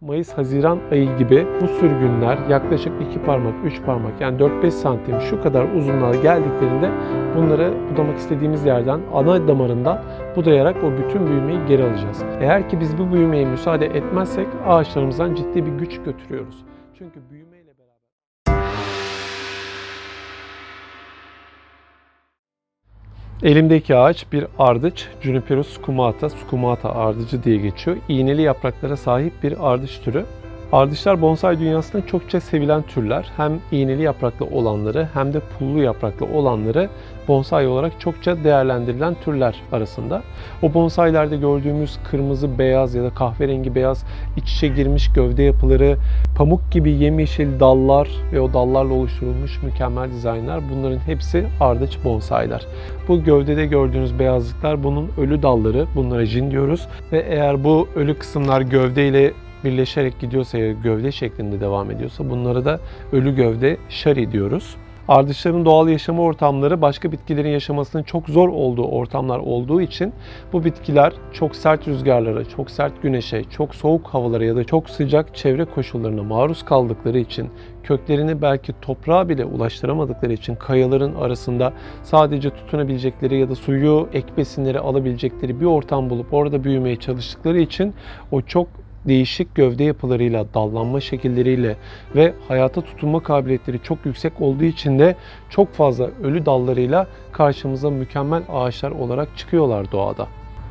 Mayıs-Haziran ayı gibi bu sürgünler yaklaşık 2 parmak, 3 parmak yani 4-5 santim şu kadar uzunluğa geldiklerinde bunları budamak istediğimiz yerden ana damarından budayarak o bütün büyümeyi geri alacağız. Eğer ki biz bu büyümeye müsaade etmezsek ağaçlarımızdan ciddi bir güç götürüyoruz. Çünkü büyümeyle Elimdeki ağaç bir ardıç, Juniperus squamata, squamata ardıcı diye geçiyor. İğneli yapraklara sahip bir ardıç türü. Ardıçlar bonsai dünyasında çokça sevilen türler. Hem iğneli yapraklı olanları hem de pullu yapraklı olanları bonsai olarak çokça değerlendirilen türler arasında. O bonsailerde gördüğümüz kırmızı, beyaz ya da kahverengi beyaz iç içe girmiş gövde yapıları, pamuk gibi yemyeşil dallar ve o dallarla oluşturulmuş mükemmel dizaynlar bunların hepsi ardıç bonsailer. Bu gövdede gördüğünüz beyazlıklar bunun ölü dalları. Bunlara jin diyoruz. Ve eğer bu ölü kısımlar gövdeyle birleşerek gidiyorsa ya gövde şeklinde devam ediyorsa bunlara da ölü gövde şari diyoruz. Ardışların doğal yaşama ortamları başka bitkilerin yaşamasının çok zor olduğu ortamlar olduğu için bu bitkiler çok sert rüzgarlara, çok sert güneşe, çok soğuk havalara ya da çok sıcak çevre koşullarına maruz kaldıkları için köklerini belki toprağa bile ulaştıramadıkları için kayaların arasında sadece tutunabilecekleri ya da suyu ek besinleri alabilecekleri bir ortam bulup orada büyümeye çalıştıkları için o çok değişik gövde yapılarıyla, dallanma şekilleriyle ve hayata tutunma kabiliyetleri çok yüksek olduğu için de çok fazla ölü dallarıyla karşımıza mükemmel ağaçlar olarak çıkıyorlar doğada.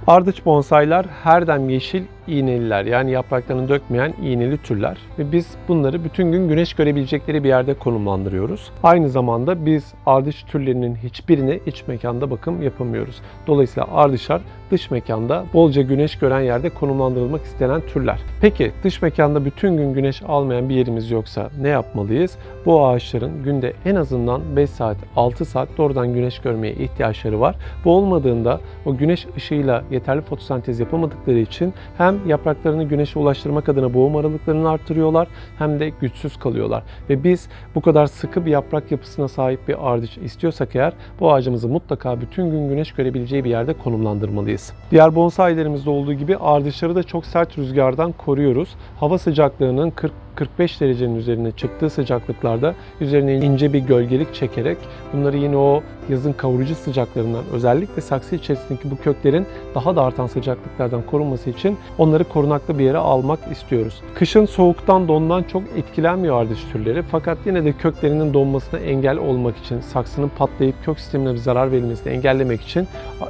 Ardıç bonsailer her dem yeşil iğneliler yani yapraklarını dökmeyen iğneli türler ve biz bunları bütün gün güneş görebilecekleri bir yerde konumlandırıyoruz. Aynı zamanda biz ardıç türlerinin hiçbirine iç mekanda bakım yapamıyoruz. Dolayısıyla ardışlar dış mekanda bolca güneş gören yerde konumlandırılmak istenen türler. Peki dış mekanda bütün gün güneş almayan bir yerimiz yoksa ne yapmalıyız? Bu ağaçların günde en azından 5 saat 6 saat doğrudan güneş görmeye ihtiyaçları var. Bu olmadığında o güneş ışığıyla yeterli fotosentez yapamadıkları için hem yapraklarını güneşe ulaştırmak adına boğum aralıklarını artırıyorlar hem de güçsüz kalıyorlar. Ve biz bu kadar sıkı bir yaprak yapısına sahip bir ardıç istiyorsak eğer bu ağacımızı mutlaka bütün gün güneş görebileceği bir yerde konumlandırmalıyız. Diğer bonsailerimizde olduğu gibi ardıçları da çok sert rüzgardan koruyoruz. Hava sıcaklığının 40 45 derecenin üzerine çıktığı sıcaklıklarda üzerine ince bir gölgelik çekerek bunları yine o yazın kavurucu sıcaklarından özellikle saksı içerisindeki bu köklerin daha da artan sıcaklıklardan korunması için onları korunaklı bir yere almak istiyoruz. Kışın soğuktan dondan çok etkilenmiyor ardış türleri fakat yine de köklerinin donmasına engel olmak için saksının patlayıp kök sistemine bir zarar verilmesini engellemek için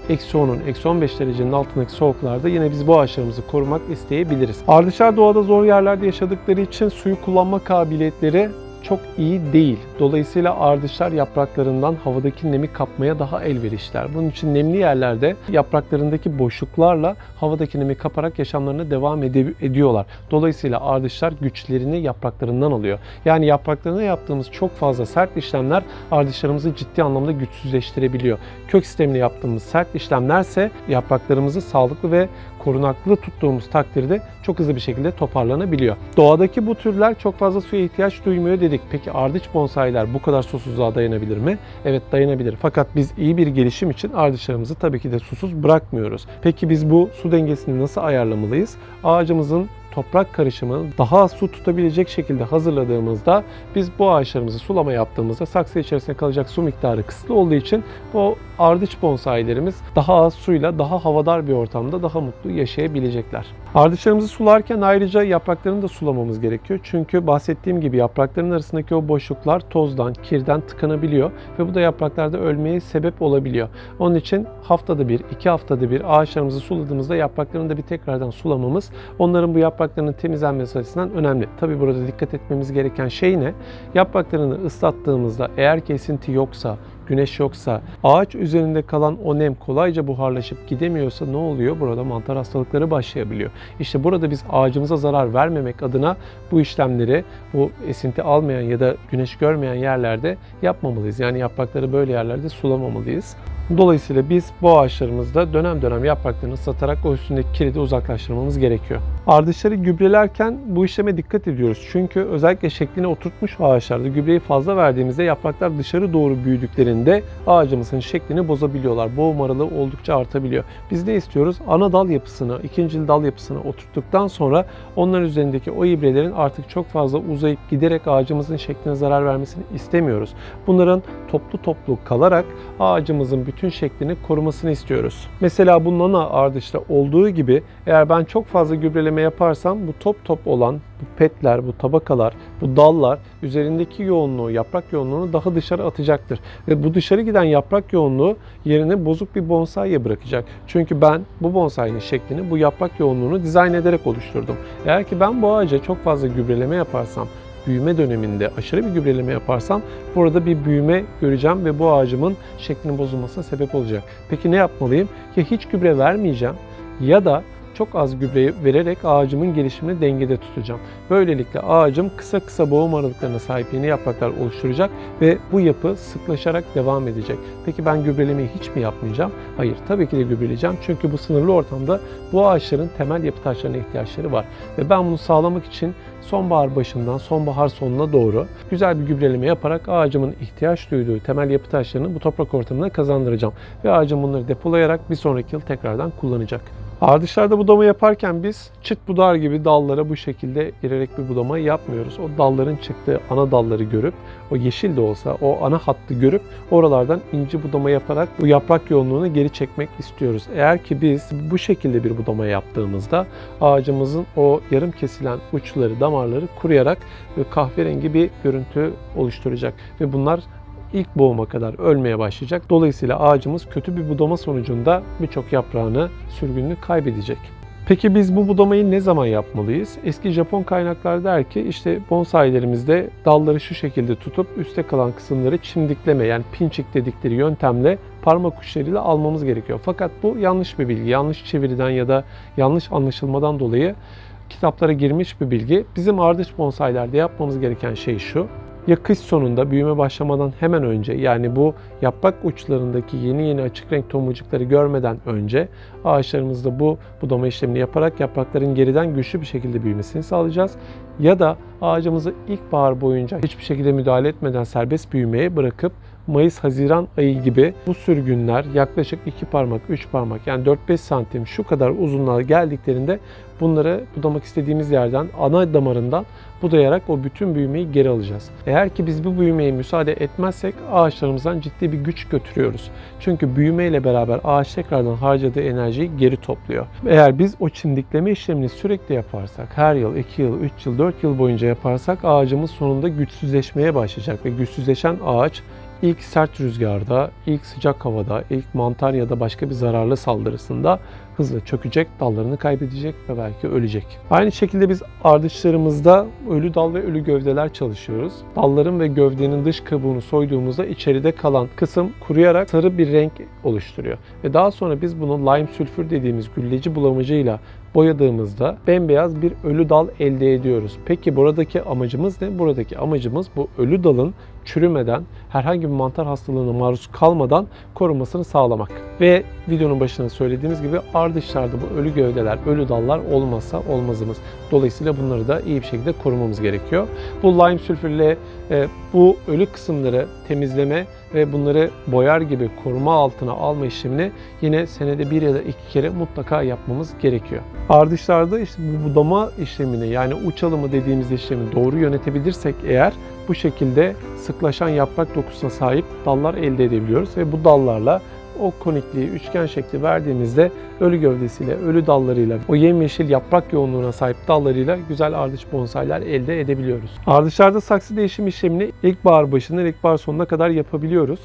eksi 10'un, eksi 15 derecenin altındaki soğuklarda yine biz bu ağaçlarımızı korumak isteyebiliriz. Ardışlar doğada zor yerlerde yaşadıkları için suyu kullanma kabiliyetleri çok iyi değil. Dolayısıyla ardışlar yapraklarından havadaki nemi kapmaya daha elverişler. Bunun için nemli yerlerde yapraklarındaki boşluklarla havadaki nemi kaparak yaşamlarına devam ede- ediyorlar. Dolayısıyla ardışlar güçlerini yapraklarından alıyor. Yani yapraklarına yaptığımız çok fazla sert işlemler ardışlarımızı ciddi anlamda güçsüzleştirebiliyor. Kök sistemine yaptığımız sert işlemlerse yapraklarımızı sağlıklı ve korunaklı tuttuğumuz takdirde çok hızlı bir şekilde toparlanabiliyor. Doğadaki bu türler çok fazla suya ihtiyaç duymuyor dedik. Peki ardıç bonsailer bu kadar susuzluğa dayanabilir mi? Evet dayanabilir. Fakat biz iyi bir gelişim için ardıçlarımızı tabii ki de susuz bırakmıyoruz. Peki biz bu su dengesini nasıl ayarlamalıyız? Ağacımızın toprak karışımını daha az su tutabilecek şekilde hazırladığımızda biz bu ağaçlarımızı sulama yaptığımızda saksı içerisinde kalacak su miktarı kısıtlı olduğu için bu ardıç bonsailerimiz daha az suyla daha havadar bir ortamda daha mutlu yaşayabilecekler. Ardıçlarımızı sularken ayrıca yapraklarını da sulamamız gerekiyor. Çünkü bahsettiğim gibi yaprakların arasındaki o boşluklar tozdan, kirden tıkanabiliyor ve bu da yapraklarda ölmeye sebep olabiliyor. Onun için haftada bir, iki haftada bir ağaçlarımızı suladığımızda yapraklarını da bir tekrardan sulamamız onların bu yapraklarının temizlenmesi açısından önemli. Tabi burada dikkat etmemiz gereken şey ne? Yapraklarını ıslattığımızda eğer kesinti yoksa, güneş yoksa, ağaç üzerinde kalan o nem kolayca buharlaşıp gidemiyorsa ne oluyor? Burada mantar hastalıkları başlayabiliyor. İşte burada biz ağacımıza zarar vermemek adına bu işlemleri bu esinti almayan ya da güneş görmeyen yerlerde yapmamalıyız. Yani yaprakları böyle yerlerde sulamamalıyız. Dolayısıyla biz bu ağaçlarımızda dönem dönem yapraklarını ıslatarak o üstündeki kiridi uzaklaştırmamız gerekiyor. Ardışları gübrelerken bu işleme dikkat ediyoruz. Çünkü özellikle şeklini oturtmuş ağaçlarda gübreyi fazla verdiğimizde yapraklar dışarı doğru büyüdüklerinde ağacımızın şeklini bozabiliyorlar. Boğum aralığı oldukça artabiliyor. Biz ne istiyoruz? Ana dal yapısını, ikinci dal yapısını oturttuktan sonra onların üzerindeki o ibrelerin artık çok fazla uzayıp giderek ağacımızın şekline zarar vermesini istemiyoruz. Bunların toplu toplu kalarak ağacımızın bütün şeklini korumasını istiyoruz. Mesela bu nana ardışta olduğu gibi eğer ben çok fazla gübreleme yaparsam bu top top olan bu petler, bu tabakalar, bu dallar üzerindeki yoğunluğu, yaprak yoğunluğunu daha dışarı atacaktır. Ve bu dışarı giden yaprak yoğunluğu yerine bozuk bir bonsaiye bırakacak. Çünkü ben bu bonsainin şeklini bu yaprak yoğunluğunu dizayn ederek oluşturdum. Eğer ki ben bu ağaca çok fazla gübreleme yaparsam, büyüme döneminde aşırı bir gübreleme yaparsam burada bir büyüme göreceğim ve bu ağacımın şeklinin bozulmasına sebep olacak. Peki ne yapmalıyım? Ya hiç gübre vermeyeceğim ya da çok az gübre vererek ağacımın gelişimini dengede tutacağım. Böylelikle ağacım kısa kısa boğum aralıklarına sahip yeni yapraklar oluşturacak ve bu yapı sıklaşarak devam edecek. Peki ben gübrelemeyi hiç mi yapmayacağım? Hayır, tabii ki de gübreleyeceğim. Çünkü bu sınırlı ortamda bu ağaçların temel yapı taşlarına ihtiyaçları var. Ve ben bunu sağlamak için sonbahar başından sonbahar sonuna doğru güzel bir gübreleme yaparak ağacımın ihtiyaç duyduğu temel yapı taşlarını bu toprak ortamına kazandıracağım. Ve ağacım bunları depolayarak bir sonraki yıl tekrardan kullanacak. Ardışlarda budama yaparken biz çıt budar gibi dallara bu şekilde girerek bir budama yapmıyoruz. O dalların çıktığı ana dalları görüp, o yeşil de olsa o ana hattı görüp oralardan ince budama yaparak bu yaprak yoğunluğunu geri çekmek istiyoruz. Eğer ki biz bu şekilde bir budama yaptığımızda ağacımızın o yarım kesilen uçları, damarları kuruyarak ve kahverengi bir görüntü oluşturacak. Ve bunlar ilk boğuma kadar ölmeye başlayacak. Dolayısıyla ağacımız kötü bir budama sonucunda birçok yaprağını, sürgününü kaybedecek. Peki biz bu budamayı ne zaman yapmalıyız? Eski Japon kaynaklar der ki işte bonsailerimizde dalları şu şekilde tutup üstte kalan kısımları çimdikleme yani pinçik dedikleri yöntemle parmak uçlarıyla almamız gerekiyor. Fakat bu yanlış bir bilgi. Yanlış çeviriden ya da yanlış anlaşılmadan dolayı kitaplara girmiş bir bilgi. Bizim ardış bonsailerde yapmamız gereken şey şu ya kış sonunda büyüme başlamadan hemen önce yani bu yaprak uçlarındaki yeni yeni açık renk tomurcukları görmeden önce ağaçlarımızda bu budama işlemini yaparak yaprakların geriden güçlü bir şekilde büyümesini sağlayacağız. Ya da ağacımızı ilkbahar boyunca hiçbir şekilde müdahale etmeden serbest büyümeye bırakıp Mayıs-Haziran ayı gibi bu sürgünler yaklaşık 2 parmak, 3 parmak yani 4-5 santim şu kadar uzunluğa geldiklerinde bunları budamak istediğimiz yerden ana damarından budayarak o bütün büyümeyi geri alacağız. Eğer ki biz bu büyümeye müsaade etmezsek ağaçlarımızdan ciddi bir güç götürüyoruz. Çünkü büyümeyle beraber ağaç tekrardan harcadığı enerjiyi geri topluyor. Eğer biz o çimdikleme işlemini sürekli yaparsak, her yıl, 2 yıl, 3 yıl, 4 yıl boyunca yaparsak ağacımız sonunda güçsüzleşmeye başlayacak ve güçsüzleşen ağaç ilk sert rüzgarda, ilk sıcak havada, ilk mantar ya da başka bir zararlı saldırısında hızla çökecek, dallarını kaybedecek ve belki ölecek. Aynı şekilde biz ardışlarımızda ölü dal ve ölü gövdeler çalışıyoruz. Dalların ve gövdenin dış kabuğunu soyduğumuzda içeride kalan kısım kuruyarak sarı bir renk oluşturuyor. Ve daha sonra biz bunu lime sülfür dediğimiz gülleci bulamacıyla boyadığımızda bembeyaz bir ölü dal elde ediyoruz. Peki buradaki amacımız ne? Buradaki amacımız bu ölü dalın çürümeden, herhangi bir mantar hastalığına maruz kalmadan korunmasını sağlamak. Ve videonun başında söylediğimiz gibi ardışlarda bu ölü gövdeler, ölü dallar olmazsa olmazımız. Dolayısıyla bunları da iyi bir şekilde korumamız gerekiyor. Bu lime sülfürle e, bu ölü kısımları temizleme ve bunları boyar gibi koruma altına alma işlemini yine senede bir ya da iki kere mutlaka yapmamız gerekiyor. Ardışlarda işte bu budama işlemini yani uç alımı dediğimiz işlemi doğru yönetebilirsek eğer bu şekilde sıklaşan yaprak dokusuna sahip dallar elde edebiliyoruz ve bu dallarla o konikliği üçgen şekli verdiğimizde ölü gövdesiyle, ölü dallarıyla, o yemyeşil yaprak yoğunluğuna sahip dallarıyla güzel ardış bonsailer elde edebiliyoruz. Ardışlarda saksı değişim işlemini ilkbahar başından ilkbahar sonuna kadar yapabiliyoruz.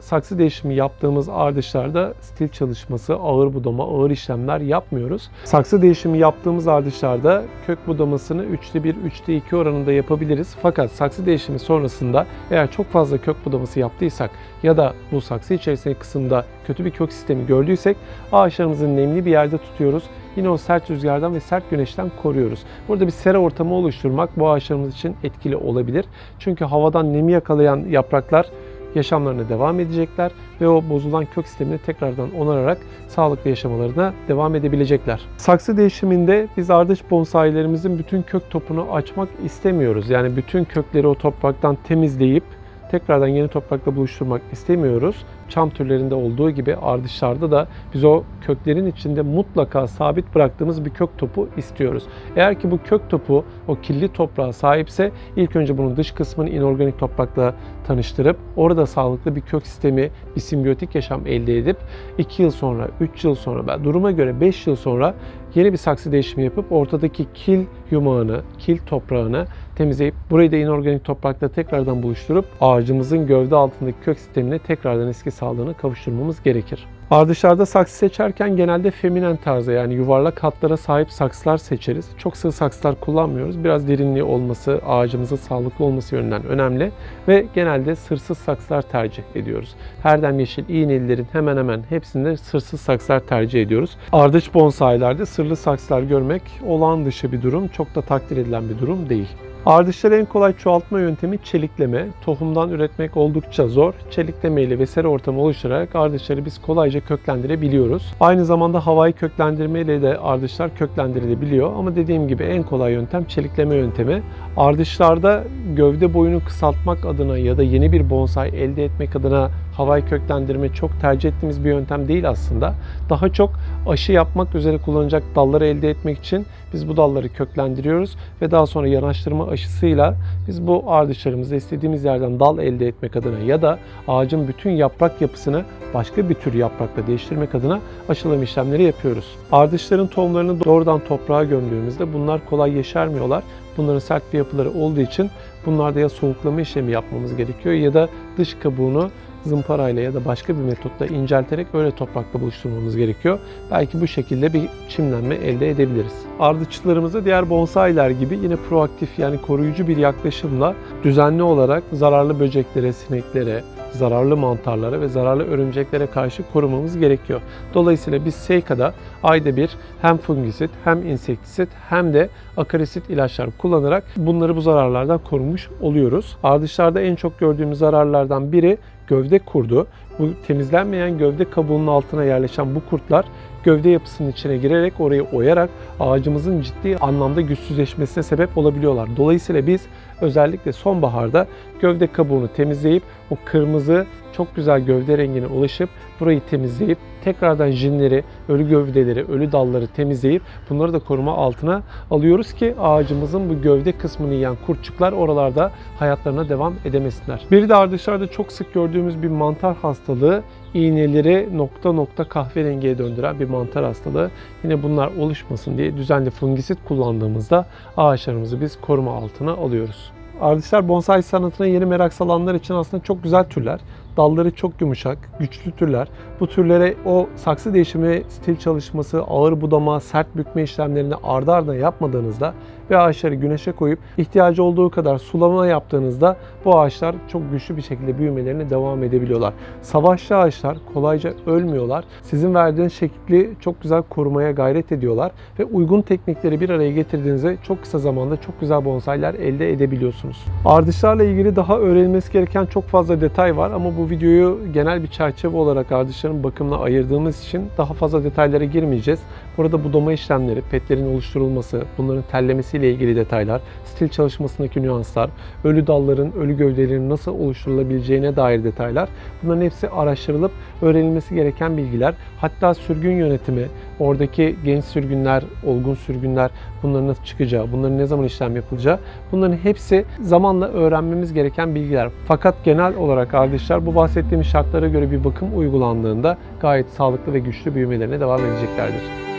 Saksı değişimi yaptığımız ardışlarda stil çalışması, ağır budama, ağır işlemler yapmıyoruz. Saksı değişimi yaptığımız ardışlarda kök budamasını 3'te 1, 3'te 2 oranında yapabiliriz. Fakat saksı değişimi sonrasında eğer çok fazla kök budaması yaptıysak ya da bu saksı içerisindeki kısımda kötü bir kök sistemi gördüysek ağaçlarımızı nemli bir yerde tutuyoruz. Yine o sert rüzgardan ve sert güneşten koruyoruz. Burada bir sera ortamı oluşturmak bu ağaçlarımız için etkili olabilir. Çünkü havadan nemi yakalayan yapraklar yaşamlarına devam edecekler ve o bozulan kök sistemini tekrardan onararak sağlıklı yaşamalarına devam edebilecekler. Saksı değişiminde biz ardıç bonsailerimizin bütün kök topunu açmak istemiyoruz. Yani bütün kökleri o topraktan temizleyip tekrardan yeni toprakla buluşturmak istemiyoruz. Çam türlerinde olduğu gibi ardışlarda da biz o köklerin içinde mutlaka sabit bıraktığımız bir kök topu istiyoruz. Eğer ki bu kök topu o kirli toprağa sahipse ilk önce bunun dış kısmını inorganik toprakla tanıştırıp orada sağlıklı bir kök sistemi, bir simbiyotik yaşam elde edip 2 yıl sonra, 3 yıl sonra, duruma göre 5 yıl sonra yeni bir saksı değişimi yapıp ortadaki kil yumağını, kil toprağını temizleyip burayı da inorganik toprakla tekrardan buluşturup ağacımızın gövde altındaki kök sistemine tekrardan eski sağlığına kavuşturmamız gerekir. Ardışlarda saksı seçerken genelde feminen tarzda yani yuvarlak hatlara sahip saksılar seçeriz. Çok sığ saksılar kullanmıyoruz. Biraz derinliği olması, ağacımızın sağlıklı olması yönünden önemli ve genelde sırsız saksılar tercih ediyoruz. Herdem yeşil iğnelilerin hemen hemen hepsinde sırsız saksılar tercih ediyoruz. Ardıç bonsailerde sırlı saksılar görmek olağan dışı bir durum. Çok da takdir edilen bir durum değil. Ardışları en kolay çoğaltma yöntemi çelikleme. Tohumdan üretmek oldukça zor. Çelikleme ile ve sera ortamı oluşturarak ardışları biz kolayca köklendirebiliyoruz. Aynı zamanda havai köklendirme ile de ardışlar köklendirilebiliyor. Ama dediğim gibi en kolay yöntem çelikleme yöntemi. Ardışlarda gövde boyunu kısaltmak adına ya da yeni bir bonsai elde etmek adına havai köklendirme çok tercih ettiğimiz bir yöntem değil aslında. Daha çok aşı yapmak üzere kullanacak dalları elde etmek için biz bu dalları köklendiriyoruz ve daha sonra yanaştırma aşısıyla biz bu ardışlarımızı istediğimiz yerden dal elde etmek adına ya da ağacın bütün yaprak yapısını başka bir tür yaprakla değiştirmek adına aşılama işlemleri yapıyoruz. Ardışların tohumlarını doğrudan toprağa gömdüğümüzde bunlar kolay yeşermiyorlar. Bunların sert bir yapıları olduğu için bunlarda ya soğuklama işlemi yapmamız gerekiyor ya da dış kabuğunu zımparayla ya da başka bir metotla incelterek öyle toprakla buluşturmamız gerekiyor. Belki bu şekilde bir çimlenme elde edebiliriz. Ardıçlarımızı diğer bonsailer gibi yine proaktif yani koruyucu bir yaklaşımla düzenli olarak zararlı böceklere, sineklere, zararlı mantarlara ve zararlı örümceklere karşı korumamız gerekiyor. Dolayısıyla biz Seika'da ayda bir hem fungisit hem insektisit hem de akarisit ilaçlar kullanarak bunları bu zararlardan korumuş oluyoruz. Ardışlarda en çok gördüğümüz zararlardan biri gövde kurdu. Bu temizlenmeyen gövde kabuğunun altına yerleşen bu kurtlar gövde yapısının içine girerek orayı oyarak ağacımızın ciddi anlamda güçsüzleşmesine sebep olabiliyorlar. Dolayısıyla biz özellikle sonbaharda gövde kabuğunu temizleyip o kırmızı çok güzel gövde rengine ulaşıp burayı temizleyip tekrardan jinleri, ölü gövdeleri, ölü dalları temizleyip bunları da koruma altına alıyoruz ki ağacımızın bu gövde kısmını yiyen kurtçuklar oralarda hayatlarına devam edemesinler. Bir de ardışlarda çok sık gördüğümüz bir mantar hastalığı iğneleri nokta nokta kahverengiye döndüren bir mantar hastalığı. Yine bunlar oluşmasın diye düzenli fungisit kullandığımızda ağaçlarımızı biz koruma altına alıyoruz. Ardışlar bonsai sanatına yeni merak salanlar için aslında çok güzel türler. Dalları çok yumuşak, güçlü türler. Bu türlere o saksı değişimi, stil çalışması, ağır budama, sert bükme işlemlerini ardı ardına yapmadığınızda ve ağaçları güneşe koyup ihtiyacı olduğu kadar sulama yaptığınızda bu ağaçlar çok güçlü bir şekilde büyümelerine devam edebiliyorlar. Savaşçı ağaçlar kolayca ölmüyorlar. Sizin verdiğiniz şekli çok güzel korumaya gayret ediyorlar ve uygun teknikleri bir araya getirdiğinizde çok kısa zamanda çok güzel bonsailer elde edebiliyorsunuz. Ardışlarla ilgili daha öğrenilmesi gereken çok fazla detay var ama bu videoyu genel bir çerçeve olarak ardışların bakımına ayırdığımız için daha fazla detaylara girmeyeceğiz. Burada budama işlemleri, petlerin oluşturulması, bunların tellemesiyle ilgili detaylar, stil çalışmasındaki nüanslar, ölü dalların, ölü gövdelerin nasıl oluşturulabileceğine dair detaylar. Bunların hepsi araştırılıp öğrenilmesi gereken bilgiler. Hatta sürgün yönetimi, oradaki genç sürgünler, olgun sürgünler, bunların nasıl çıkacağı, bunların ne zaman işlem yapılacağı, bunların hepsi zamanla öğrenmemiz gereken bilgiler. Fakat genel olarak ardışlar bu bahsettiğimiz şartlara göre bir bakım uygulandığında gayet sağlıklı ve güçlü büyümelerine devam edeceklerdir.